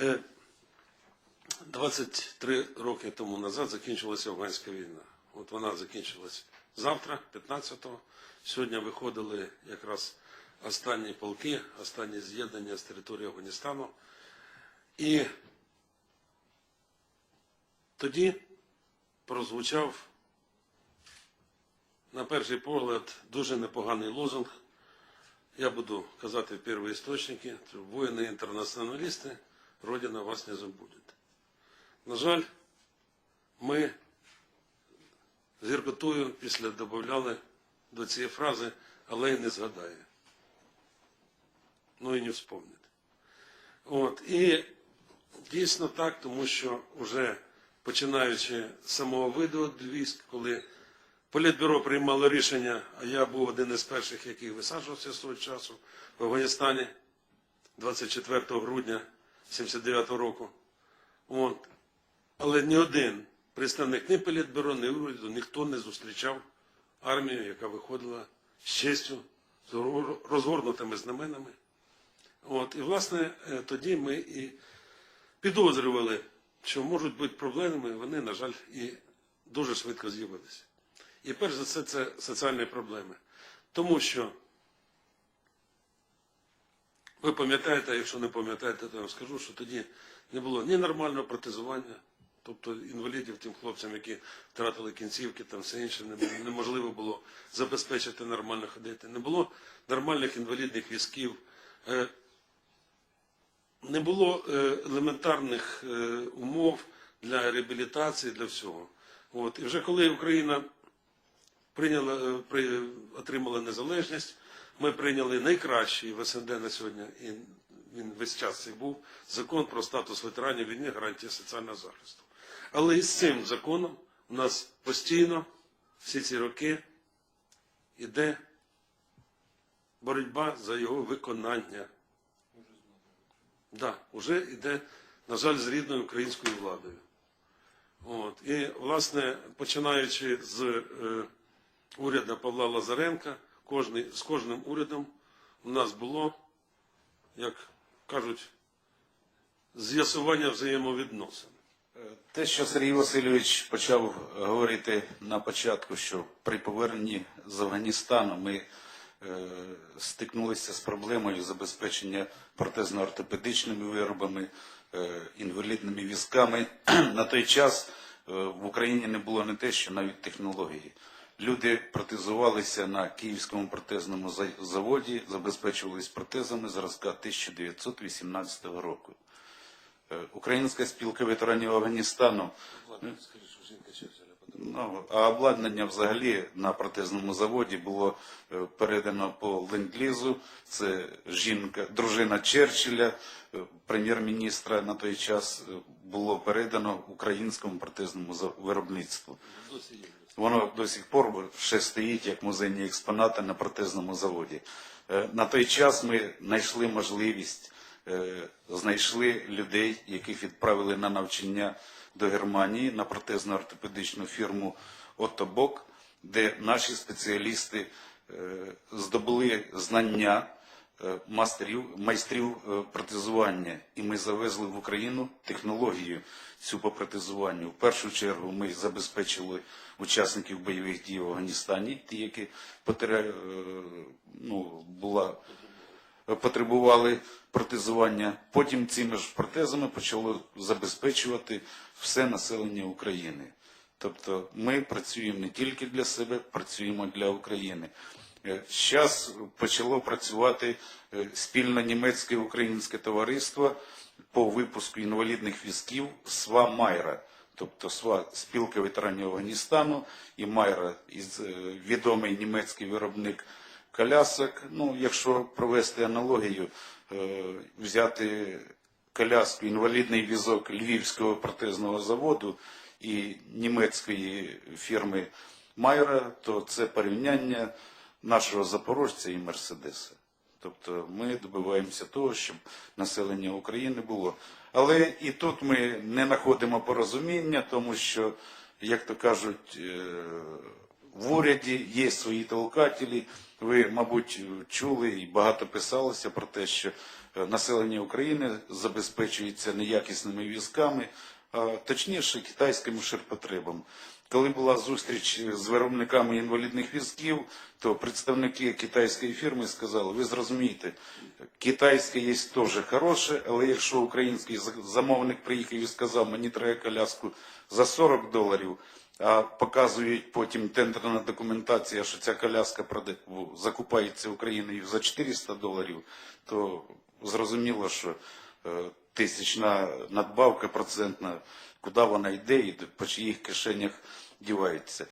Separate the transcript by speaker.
Speaker 1: Е, 23 роки тому назад закінчилася афганська війна. От вона закінчилась завтра, 15-го. Сьогодні виходили якраз останні полки, останні з'єднання з території Афганістану. І тоді прозвучав, на перший погляд, дуже непоганий лозунг. Я буду казати в первые воїни-інтернаціоналісти, Родина вас не забуде. На жаль, ми з гіркотою після додавали до цієї фрази, але й не згадає. Ну і не вспомнить. От. І дійсно так, тому що вже починаючи з самого виду військ, коли Політбюро приймало рішення, а я був один із перших, який висаджувався з того часу в Афганістані 24 грудня 79 року. От. Але ні один представник ні Політбюро, ні уряду, ніхто не зустрічав армію, яка виходила з честю, з розгорнутими знаменами. От. І, власне, е, тоді ми і підозрювали, що можуть бути проблеми, вони, на жаль, і дуже швидко з'явилися. І перш за все, це соціальні проблеми. Тому що ви пам'ятаєте, якщо не пам'ятаєте, то я вам скажу, що тоді не було ні нормального протезування, тобто інвалідів тим хлопцям, які втратили кінцівки, там все інше, неможливо було забезпечити нормально ходити. Не було нормальних інвалідних візків, е, не було е, елементарних е, умов для реабілітації, для всього. От. І вже коли Україна прийняла, е, при, отримала незалежність, ми прийняли найкращий в СНД на сьогодні, і він весь час цей був, закон про статус ветеранів війни, гарантії соціального захисту. Але із цим законом у нас постійно всі ці роки йде боротьба за його виконання. Да, вже йде, на жаль, з рідною українською владою. От. І, власне, починаючи з е, уряду Павла Лазаренка, кожний, з кожним урядом у нас було, як кажуть, з'ясування взаємовідносин.
Speaker 2: Те, що Сергій Васильович почав говорити на початку, що при поверненні з Афганістану ми е, стикнулися з проблемою забезпечення протезно-ортопедичними виробами, е, інвалідними візками. На той час е, в Україні не було не те, що навіть технології. Люди протезувалися на Київському протезному за- заводі, забезпечувалися протезами зразка 1918 року. Е, Українська спілка ветеранів Афганістану. Ну, а обладнання взагалі на протезному заводі було е, передано по ленд-лізу. Це жінка, дружина Черчилля, е, прем'єр-міністра на той час було передано українському протезному виробництву. Воно до сих пор ще стоїть як музейні експонати на протезному заводі. Е, На той час ми знайшли можливість, е, знайшли людей, яких відправили на навчання до Германії на протезно-ортопедичну фірму Отобок, де наші спеціалісти е, здобули знання мастерів, майстрів е, протезування, і ми завезли в Україну технологію цю по протезуванню. В першу чергу ми забезпечили учасників бойових дій в Афганістані, ті, які е, ну, була потребували протезування. Потім цими ж протезами почало забезпечувати все населення України. Тобто ми працюємо не тільки для себе, працюємо для України. Зараз почало працювати е, спільно німецьке і українське товариство по випуску інвалідних візків СВА Майра. Тобто СВА спілка ветеранів Афганістану і Майра, е, відомий німецький виробник колясок. Ну, якщо провести аналогію, е, взяти коляску, інвалідний візок Львівського протезного заводу і німецької фірми Майра, то це порівняння нашого запорожця і Мерседеса. Тобто ми добиваємося того, щоб населення України було. Але і тут ми не знаходимо порозуміння, тому що, як то кажуть, е, в уряді є свої толкателі, Ви, мабуть, чули і багато писалося про те, що е, населення України забезпечується неякісними візками, а точніше китайським ширпотребом. Коли була зустріч з виробниками інвалідних візків, то представники китайської фірми сказали, ви зрозумієте, китайське є теж хороше, але якщо український замовник приїхав і сказав, мені треба коляску за 40 доларів, а показують потім тендерна документація, що ця коляска закупається Україною за 400 доларів, то зрозуміло, що е, тисячна надбавка процентна, куди вона йде і по чиїх кишенях дівається.